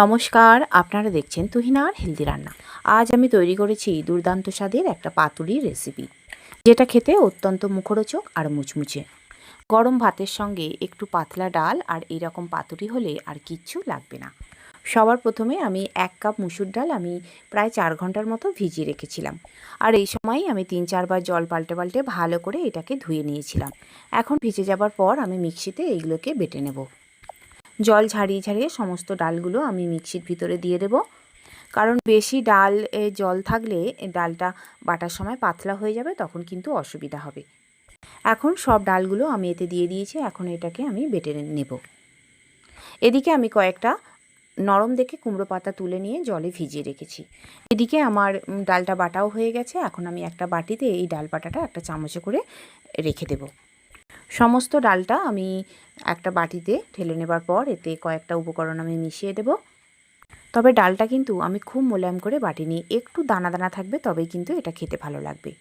নমস্কার, আপনারা দেখছেন তুহিনার হেলদি রান্না আজ আমি তৈরি করেছি দুর্দান্ত স্বাদের একটা পাতুরির রেসিপি যেটা খেতে অত্যন্ত মুখরোচক আর মুচমুচে। গরম ভাতের সঙ্গে একটু পাতলা ডাল আর এইরকম পাতুরি হলে আর কিচ্ছু লাগবে না। সবার প্রথমে আমি এক কাপ মুসুর ডাল আমি প্রায় চার ঘণ্টার মতো ভিজিয়ে রেখেছিলাম। আর এই সময় আমি তিন চারবার জল পাল্টে পাল্টে ভালো করে এটাকে ধুয়ে নিয়েছিলাম। এখন ভিজে যাবার পর আমি মিক্সিতে এইগুলোকে বেটে নেব। জল ঝাড়িয়ে ঝাড়িয়ে সমস্ত ডালগুলো আমি মিক্সির ভিতরে দিয়ে দেব। কারণ বেশি ডাল জল থাকলে ডালটা বাটার সময় পাতলা হয়ে যাবে, তখন কিন্তু অসুবিধা হবে। এখন সব ডালগুলো আমি এতে দিয়ে দিয়েছি, এখন এটাকে আমি বেটে নেব। এদিকে আমি কয়েকটা নরম দেখে কুমড়ো পাতা তুলে নিয়ে জলে ভিজিয়ে রেখেছি। এদিকে আমার ডালটা বাটাও হয়ে গেছে, এখন আমি একটা বাটিতে এই ডাল বাটাটা একটা চামচে করে রেখে দেব। সমস্ত ডালটা আমি একটা বাটিতে ঢেলে নেবার পর এতে কয়েকটা উপকরণ আমি মিশিয়ে দেব। তবে ডালটা কিন্তু আমি খুব মোলায়েম করে বাটি বাটিনি একটু দানা দানা থাকবে, তবেই কিন্তু এটা খেতে ভালো লাগবে।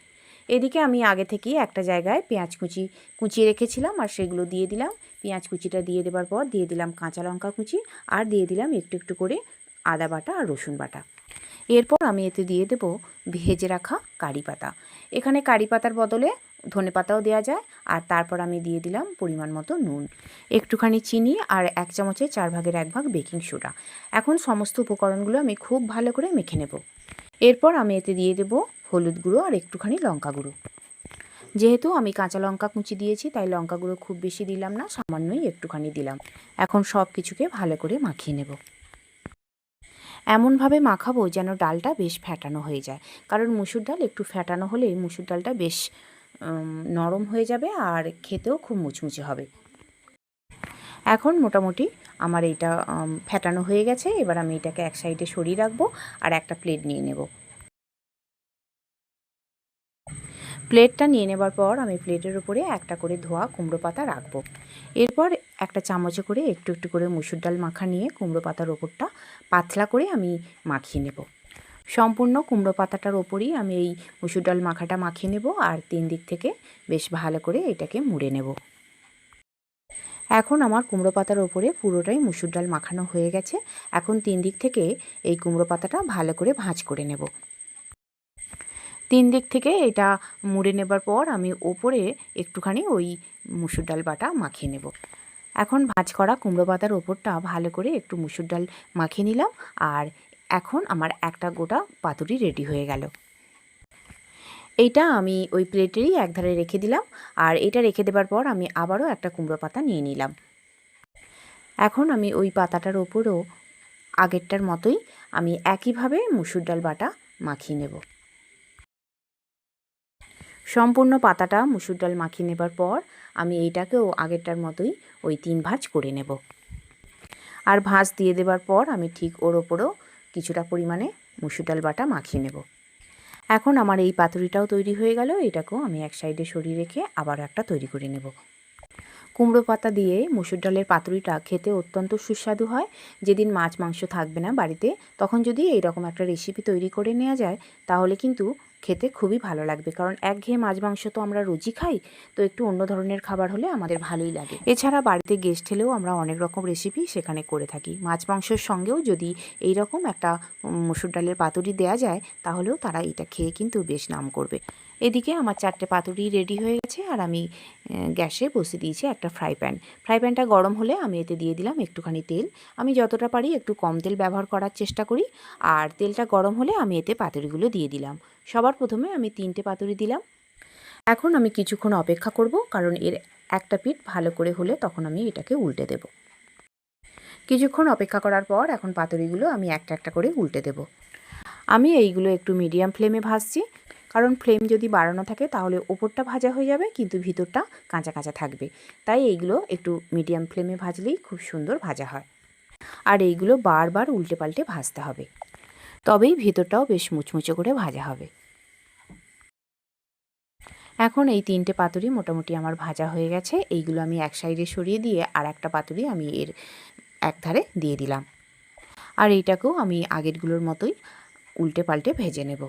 এদিকে আমি আগে থেকেই একটা জায়গায় পেঁয়াজ কুচি কুচিয়ে রেখেছিলাম আর সেগুলো দিয়ে দিলাম। পেঁয়াজ কুচিটা দিয়ে দেবার পর দিয়ে দিলাম কাঁচা লঙ্কা কুচি আর দিয়ে দিলাম একটু একটু করে আদা বাটা আর রসুন বাটা। এরপর আমি এতে দিয়ে দেব ভেজে রাখা কারি পাতা। এখানে কারি পাতার বদলে ধনে পাতাও দেওয়া যায়, আর তারপর আমি দিয়ে দিলাম পরিমাণ মতো নুন। একটুখানি চিনি আর এক চামচে চার ভাগের এক ভাগ বেকিং সোডা। এখন সমস্ত উপকরণগুলো আমি খুব ভালো করে মেখে নেব। এরপর আমি এতে দিয়ে দেব হলুদ গুঁড়ো আর একটুখানি লঙ্কা গুঁড়ো। যেহেতু আমি কাঁচা লঙ্কা কুচি দিয়েছি, তাই লঙ্কা গুঁড়ো খুব বেশি দিলাম না, সামান্যই একটুখানি দিলাম। এখন সব কিছুকে ভালো করে মাখিয়ে নেব। এমনভাবে মাখাবো যেন ডালটা বেশ ফ্যাটানো হয়ে যায়। কারণ মুসুর ডাল একটু ফ্যাটানো হলে মুসুর ডালটা বেশ নরম হয়ে যাবে আর খেতেও খুব মুচমুচে হবে। এখন মোটামুটি আমার এইটা ফ্যাটানো হয়ে গেছে। এবার আমি এটাকে এক সাইডে সরিয়ে রাখব আর একটা প্লেট নিয়ে নেব। প্লেটটা নিয়ে নেবার পর আমি প্লেটের উপরে একটা করে ধোয়া কুমড়ো পাতা রাখব। এরপর একটা চামচে করে একটু একটু করে মুসুর ডাল মাখা নিয়ে কুমড়ো পাতার ওপরটা পাতলা করে আমি মাখিয়ে নেব। সম্পূর্ণ কুমড়ো পাতাটার ওপরই আমি এই মুসুর ডাল মাখাটা মাখিয়ে নেব আর তিন দিক থেকে বেশ ভালো করে এটাকে মুড়ে নেব। এখন আমার কুমড়ো পাতার ওপরে পুরোটাই মুসুর ডাল মাখানো হয়ে গেছে। এখন তিন দিক থেকে এই কুমড়ো পাতাটা ভালো করে ভাঁজ করে নেব। তিন দিক থেকে এটা মুড়ে নেবার পর আমি ওপরে একটুখানি ওই মুসুর ডাল বাটা মাখিয়ে নেব। এখন ভাঁজ করা কুমড়ো পাতার ওপরটা ভালো করে একটু মুসুর ডাল মাখিয়ে নিলাম আর এখন আমার একটা গোটা পাতুরি রেডি হয়ে গেল। এইটা আমি ওই প্লেটেরই একধারে রেখে দিলাম আর এটা রেখে দেবার পর আমি আবারও একটা কুমড়ো পাতা নিয়ে নিলাম। এখন আমি ওই পাতাটার ওপরও আগেরটার মতোই আমি একইভাবে মুসুর ডাল বাটা মাখিয়ে নেব। সম্পূর্ণ পাতাটা মুসুর ডাল মাখিয়ে নেবার পর আমি এইটাকেও আগেরটার মতোই ওই তিন ভাঁজ করে নেব। আর ভাঁজ দিয়ে দেবার পর আমি ঠিক ওর ওপরও কিছুটা পরিমাণে মুসুর ডাল বাটা মাখিয়ে নেব। এখন আমার এই পাতুরিটাও তৈরি হয়ে গেল, এটাকেও আমি এক সাইডে সরিয়ে রেখে আবার একটা তৈরি করে নেব। কুমড়ো পাতা দিয়ে মুসুর ডালের পাতুরিটা খেতে অত্যন্ত সুস্বাদু হয়। যেদিন মাছ মাংস থাকবে না বাড়িতে, তখন যদি এইরকম একটা রেসিপি তৈরি করে নেওয়া যায়, তাহলে কিন্তু খেতে খুবই ভালো লাগবে। কারণ একঘেয়ে মাছ মাংস তো আমরা রোজই খাই, তো একটু অন্য ধরনের খাবার হলে আমাদের ভালোই লাগে। এছাড়া বাড়িতে গেস্ট হলেও আমরা অনেক রকম রেসিপি সেখানে করে থাকি। মাছ মাংসের সঙ্গেও যদি এই রকম একটা মুসুর ডালের পাতুরি দেওয়া যায়, তাহলেও তারা এটা খেয়ে কিন্তু বেশ নাম করবে। এদিকে আমার চারটে পাতুরি রেডি হয়ে গেছে, আর আমি গ্যাসে বসে দিয়েছি একটা ফ্রাই প্যান ফ্রাই প্যানটা গরম হলে আমি এতে দিয়ে দিলাম একটুখানি তেল। আমি যতটা পারি একটু কম তেল ব্যবহার করার চেষ্টা করি, আর তেলটা গরম হলে আমি এতে পাতুরিগুলো দিয়ে দিলাম। সবার প্রথমে আমি তিনটে পাতুরি দিলাম। এখন আমি কিছুক্ষণ অপেক্ষা করব, কারণ এর একটা পিঠ ভালো করে হলে তখন আমি এটাকে উল্টে দেব। কিছুক্ষণ অপেক্ষা করার পর এখন পাতুরিগুলো আমি একটা একটা করে উল্টে দেব। আমি এইগুলো একটু মিডিয়াম ফ্লেমে ভাজছি, কারণ ফ্লেম যদি বাড়ানো থাকে তাহলে ওপরটা ভাজা হয়ে যাবে, কিন্তু ভিতরটা কাঁচা কাঁচা থাকবে। তাই এইগুলো একটু মিডিয়াম ফ্লেমে ভাজলেই খুব সুন্দর ভাজা হয়। আর এইগুলো বারবার উল্টে পাল্টে ভাজতে হবে। তবেই ভিতরটাও বেশ মুচমুচে করে ভাজা হবে। এখন এই তিনটে পাতুরি মোটামুটি আমার ভাজা হয়ে গেছে। এইগুলো আমি এক সাইডে সরিয়ে দিয়ে আর একটা পাতুরি আমি এর এক ধারে দিয়ে দিলাম। আর এইটাকেও আমি আগেরগুলোর মতোই উল্টে পাল্টে ভেজে নেব।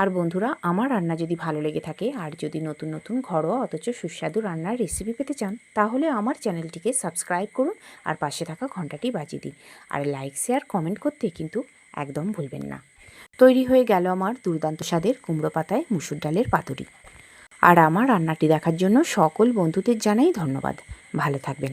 আর বন্ধুরা, আমার রান্না যদি ভালো লেগে থাকে আর যদি নতুন নতুন ঘরোয়া অথচ সুস্বাদু রান্নার রেসিপি পেতে চান, তাহলে আমার চ্যানেলটিকে সাবস্ক্রাইব করুন আর পাশে থাকা ঘন্টাটি বাজিয়ে দিন। আর লাইক শেয়ার কমেন্ট করতে কিন্তু একদম ভুলবেন না। তৈরি হয়ে গেল আমার দুর্দান্ত স্বাদের কুমড়ো পাতায় মুসুর ডালের পাতুরি। আর আমার রান্নাটি দেখার জন্য সকল বন্ধুদের জানাই ধন্যবাদ। ভালো থাকবেন।